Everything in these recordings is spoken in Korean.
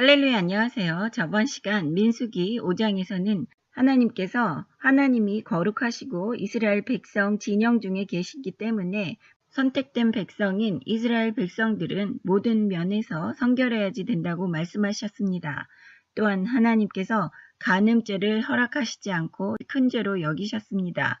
할렐루야 안녕하세요. 저번 시간 민수기 5장에서는 하나님께서 하나님이 거룩하시고 이스라엘 백성 진영 중에 계시기 때문에 선택된 백성인 이스라엘 백성들은 모든 면에서 성결해야지 된다고 말씀하셨습니다. 또한 하나님께서 간음죄를 허락하시지 않고 큰 죄로 여기셨습니다.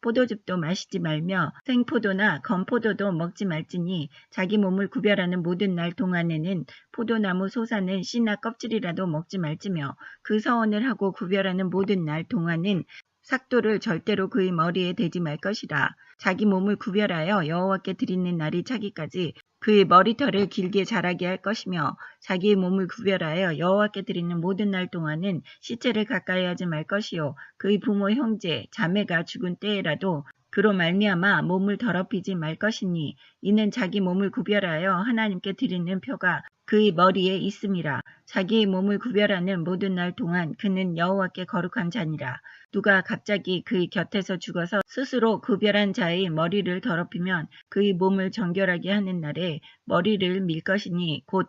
포도즙도 마시지 말며 생포도나 건포도도 먹지 말지니 자기 몸을 구별하는 모든 날 동안에는 포도나무 솟아는 씨나 껍질이라도 먹지 말지며 그 서원을 하고 구별하는 모든 날 동안은 삭도를 절대로 그의 머리에 대지 말 것이라. 자기 몸을 구별하여 여호와께 드리는 날이 차기까지 그의 머리털을 길게 자라게 할 것이며 자기의 몸을 구별하여 여호와께 드리는 모든 날 동안은 시체를 가까이 하지 말 것이요. 그의 부모 형제 자매가 죽은 때에라도 그로 말미암아 몸을 더럽히지 말 것이니 이는 자기 몸을 구별하여 하나님께 드리는 표가 그의 머리에 있음이라 자기의 몸을 구별하는 모든 날 동안 그는 여호와께 거룩한 자니라. 누가 갑자기 그의 곁에서 죽어서 스스로 구별한 자의 머리를 더럽히면 그의 몸을 정결하게 하는 날에 머리를 밀 것이니 곧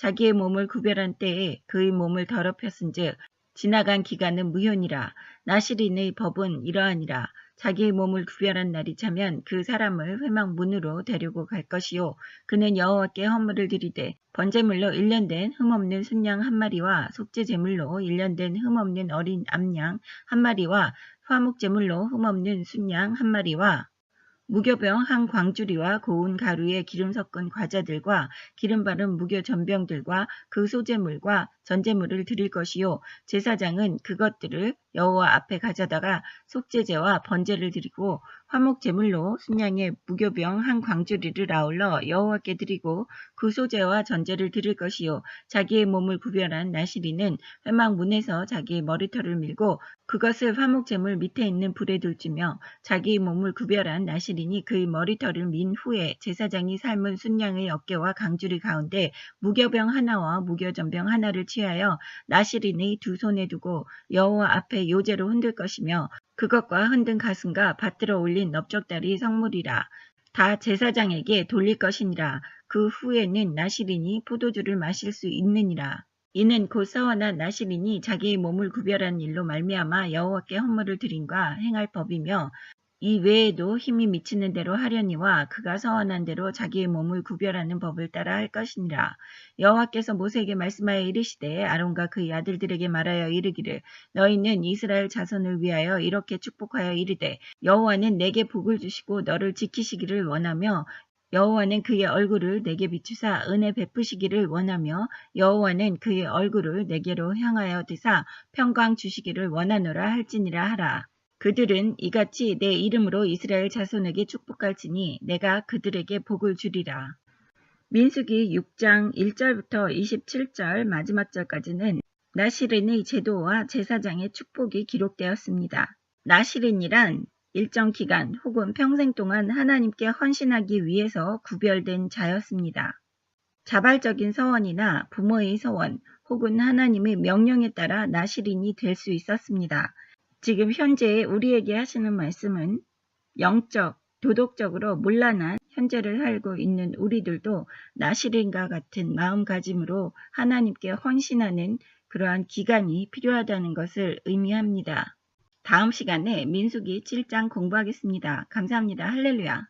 자기의 몸을 구별한 때에 그의 몸을 더럽혔은즉 지나간 기간은 무효니라. 나시린의 법은 이러하니라. 자기의 몸을 구별한 날이 차면 그 사람을 회막 문으로 데리고 갈 것이요. 그는 여호와께 헌물을 드리되 번제물로 1년 된 흠없는 순양 한 마리와 속죄 제물로 1년 된 흠없는 어린 암양 한 마리와 화목제물로 흠없는 순양 한 마리와 무교병 한 광주리와 고운 가루에 기름 섞은 과자들과 기름 바른 무교 전병들과 그 소재물과 전제물을 드릴 것이요. 제사장은 그것들을 여호와 앞에 가져다가 속죄제와 번제를 드리고 화목 제물로 순양의 무교병 한 광주리를 아울러 여호와께 드리고 그 소제와 전제를 드릴 것이요. 자기의 몸을 구별한 나시리는 회막 문에서 자기의 머리털을 밀고 그것을 화목 제물 밑에 있는 불에 둘지며 자기의 몸을 구별한 나시린이 그의 머리털을 민 후에 제사장이 삶은 순양의 어깨와 강주리 가운데 무교병 하나와 무교전병 하나를 취하여 나시린의 두 손에 두고 여호와 앞에 요제로 흔들 것이며 그것과 흔든 가슴과 받들어 올린 넓적다리 성물이라. 다 제사장에게 돌릴 것이니라. 그 후에는 나시린이 포도주를 마실 수 있느니라. 이는 곧 서원한 나시린이 자기의 몸을 구별한 일로 말미암아 여호와께 헌물을 드림과 행할 법이며 이 외에도 힘이 미치는 대로 하려니와 그가 서원한 대로 자기의 몸을 구별하는 법을 따라 할 것이니라. 여호와께서 모세에게 말씀하여 이르시되 아론과 그의 아들들에게 말하여 이르기를 너희는 이스라엘 자손을 위하여 이렇게 축복하여 이르되 여호와는 내게 복을 주시고 너를 지키시기를 원하며 여호와는 그의 얼굴을 내게 비추사 은혜 베푸시기를 원하며 여호와는 그의 얼굴을 내게로 향하여 드사 평강 주시기를 원하노라 할지니라 하라. 그들은 이같이 내 이름으로 이스라엘 자손에게 축복할지니 내가 그들에게 복을 주리라. 민수기 6장 1절부터 27절 마지막 절까지는 나시린의 제도와 제사장의 축복이 기록되었습니다. 나시린이란 일정 기간 혹은 평생 동안 하나님께 헌신하기 위해서 구별된 자였습니다. 자발적인 서원이나 부모의 서원 혹은 하나님의 명령에 따라 나시린이 될 수 있었습니다. 지금 현재 우리에게 하시는 말씀은 영적, 도덕적으로 문란한 현재를 살고 있는 우리들도 나시린과 같은 마음가짐으로 하나님께 헌신하는 그러한 기간이 필요하다는 것을 의미합니다. 다음 시간에 민수기 7장 공부하겠습니다. 감사합니다. 할렐루야.